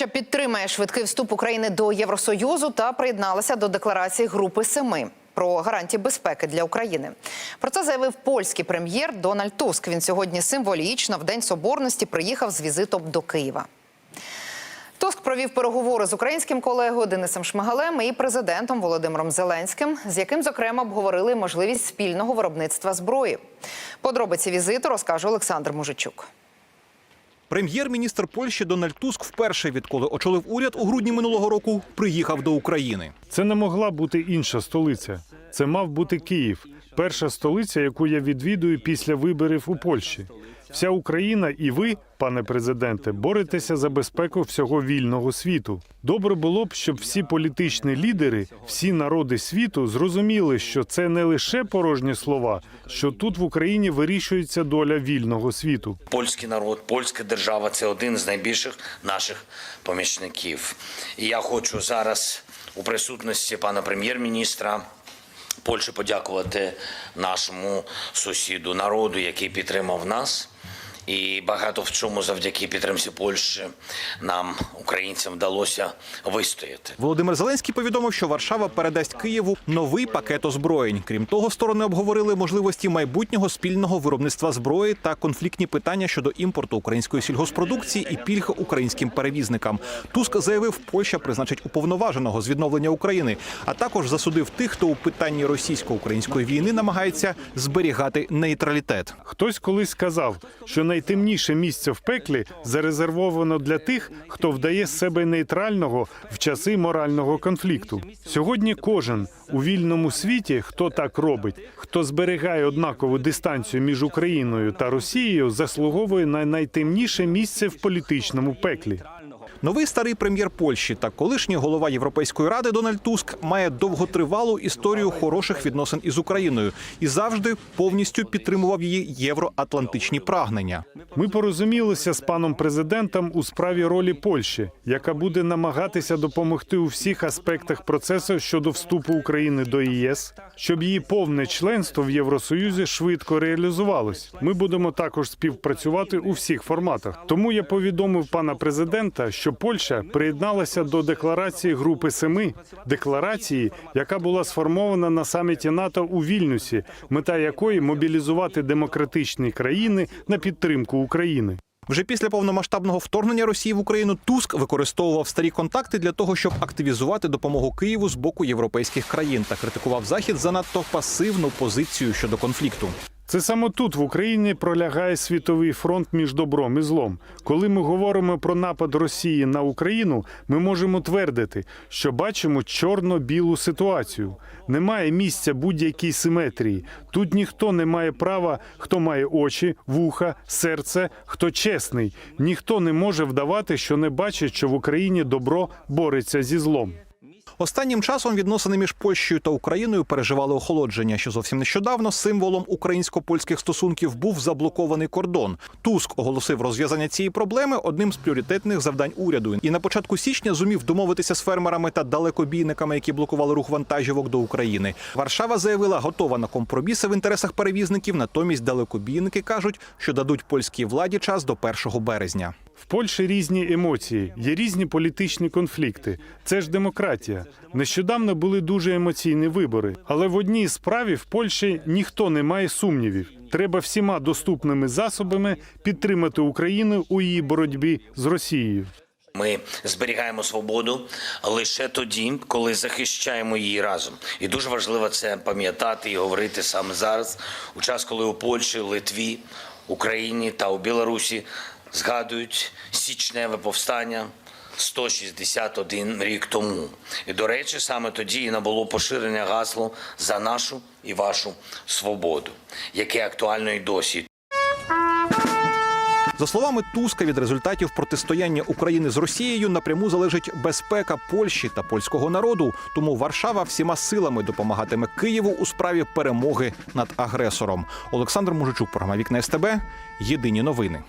Польща підтримає швидкий вступ України до Євросоюзу та приєдналася до декларації Групи Семи про гарантії безпеки для України. Про це заявив польський прем'єр Дональд Туск. Він сьогодні символічно в День Соборності приїхав з візитом до Києва. Туск провів переговори з українським колегою Денисом Шмигалем і президентом Володимиром Зеленським, з яким зокрема обговорили можливість спільного виробництва зброї. Подробиці візиту розкаже Олександр Мужичук. Прем'єр-міністр Польщі Дональд Туск вперше, відколи очолив уряд у грудні минулого року, приїхав до України. Це не могла бути інша столиця. Це мав бути Київ, перша столиця, яку я відвідую після виборів у Польщі. Вся Україна і ви, пане президенте, боретеся за безпеку всього вільного світу. Добре було б, щоб всі політичні лідери, всі народи світу зрозуміли, що це не лише порожні слова, що тут в Україні вирішується доля вільного світу. Польський народ, польська держава це один з найбільших наших помічників. І я хочу зараз у присутності пана прем'єр-міністра Польщі подякувати нашому сусіду народу, який підтримав нас. І багато в чому завдяки підтримці Польщі нам, українцям, вдалося вистояти. Володимир Зеленський повідомив, що Варшава передасть Києву новий пакет озброєнь. Крім того, сторони обговорили можливості майбутнього спільного виробництва зброї та конфліктні питання щодо імпорту української сільгоспродукції і пільг українським перевізникам. Туск заявив, Польща призначить уповноваженого з відновлення України, а також засудив тих, хто у питанні російсько-української війни намагається зберігати нейтралітет. Хтось колись сказав, що найтемніше місце в пеклі зарезервовано для тих, хто вдає з себе нейтрального в часи морального конфлікту. Сьогодні кожен у вільному світі, хто так робить, хто зберігає однакову дистанцію між Україною та Росією, заслуговує на найтемніше місце в політичному пеклі. Новий старий прем'єр Польщі та колишній голова Європейської ради Дональд Туск має довготривалу історію хороших відносин із Україною і завжди повністю підтримував її євроатлантичні прагнення. Ми порозумілися з паном президентом у справі ролі Польщі, яка буде намагатися допомогти у всіх аспектах процесу щодо вступу України до ЄС, щоб її повне членство в Євросоюзі швидко реалізувалось. Ми будемо також співпрацювати у всіх форматах. Тому я повідомив пана президента, що Польща приєдналася до декларації Групи Семи, декларації, яка була сформована на саміті НАТО у Вільнюсі, мета якої мобілізувати демократичні країни на підтримку України. Вже після повномасштабного вторгнення Росії в Україну Туск використовував старі контакти для того, щоб активізувати допомогу Києву з боку європейських країн та критикував Захід за надто пасивну позицію щодо конфлікту. Це саме тут в Україні пролягає світовий фронт між добром і злом. Коли ми говоримо про напад Росії на Україну, ми можемо твердити, що бачимо чорно-білу ситуацію. Немає місця будь-якій симетрії. Тут ніхто не має права, хто має очі, вуха, серце, хто чесний. Ніхто не може вдавати, що не бачить, що в Україні добро бореться зі злом. Останнім часом відносини між Польщею та Україною переживали охолодження, що зовсім нещодавно символом українсько-польських стосунків був заблокований кордон. Туск оголосив розв'язання цієї проблеми одним з пріоритетних завдань уряду. І на початку січня зумів домовитися з фермерами та далекобійниками, які блокували рух вантажівок до України. Варшава заявила, готова на компроміси в інтересах перевізників. Натомість далекобійники кажуть, що дадуть польській владі час до 1 березня. В Польщі різні емоції, є різні політичні конфлікти. Це ж демократія. Нещодавно були дуже емоційні вибори, але в одній справі в Польщі ніхто не має сумнівів. Треба всіма доступними засобами підтримати Україну у її боротьбі з Росією. Ми зберігаємо свободу лише тоді, коли захищаємо її разом. І дуже важливо це пам'ятати і говорити саме зараз, у час, коли у Польщі, Литві, Україні та у Білорусі згадують січневе повстання 161 рік тому. І до речі, саме тоді і набуло поширення гасло за нашу і вашу свободу, яке актуально і досі. За словами Туска, від результатів протистояння України з Росією напряму залежить безпека Польщі та польського народу. Тому Варшава всіма силами допомагатиме Києву у справі перемоги над агресором. Олександр Мужичук, програма Вікна СТБ. Єдині новини.